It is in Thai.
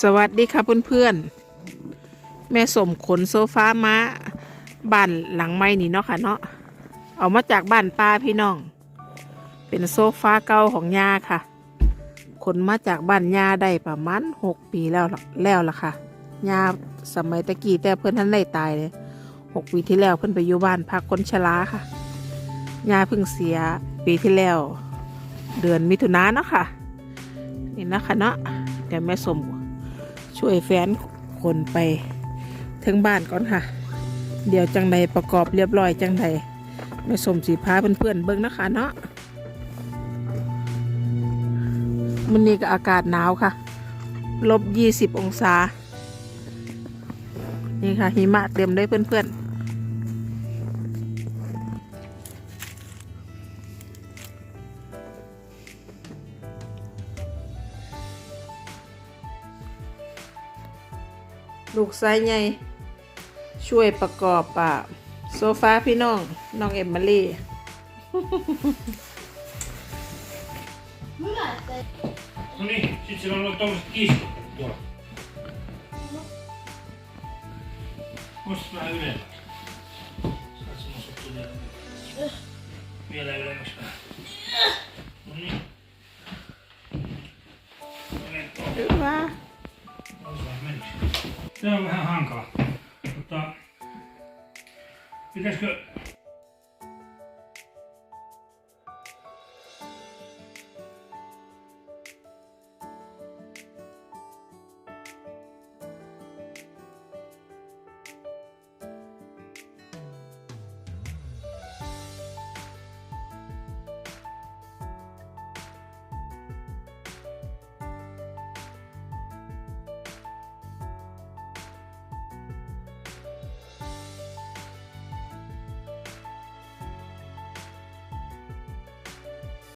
สวัสดีค่ะเพื่อนๆ แม่สมขนโซฟามาบ้านหลังใหม่นี่เนาะค่ะเนาะเอามาจากบ้านป้าพี่น้อง เป็นโซฟาเก่าของยาค่ะ ขนมาจากบ้านยาได้ประมาณหกปีแล้วแล้วล่ะค่ะยาสมัยตะกี้แต่เพื่อนท่านได้ตายเลยหกปีที่แล้วเพื่อนไปอยู่บ้านพักคนชราค่ะยาเพิ่งเสียปีที่แล้ว เดือนมิถุนายนเนาะค่ะ นี่นะคะเนาะเดี๋ยวแม่สม ช่วยแฟนคนไปถึงบ้านก่อนค่ะ เดี๋ยวจังใดประกอบเรียบร้อยจังใดม่สมสีพาเพื่อนๆเบิ้งนะคะเนาะมันนี้ก็อากาศหนาวค่ะ ลบยี่สิบองศา นี่ค่ะหิมะเต็มเลยเพื่อนๆ ลูกชายใหญ่ ช่วยประกอบอะโซฟาพี่น้อง น้องเอมมารี่ Noniin, sit sillä on tommoset kiskot tuolla. Nostaa vähän ylemmäs. Saat sen nostettua vielä ylemmäs. Vielä ylemmäs vähän. Noniin. Mene Tämä on vähän hankala. Mutta pitäisikö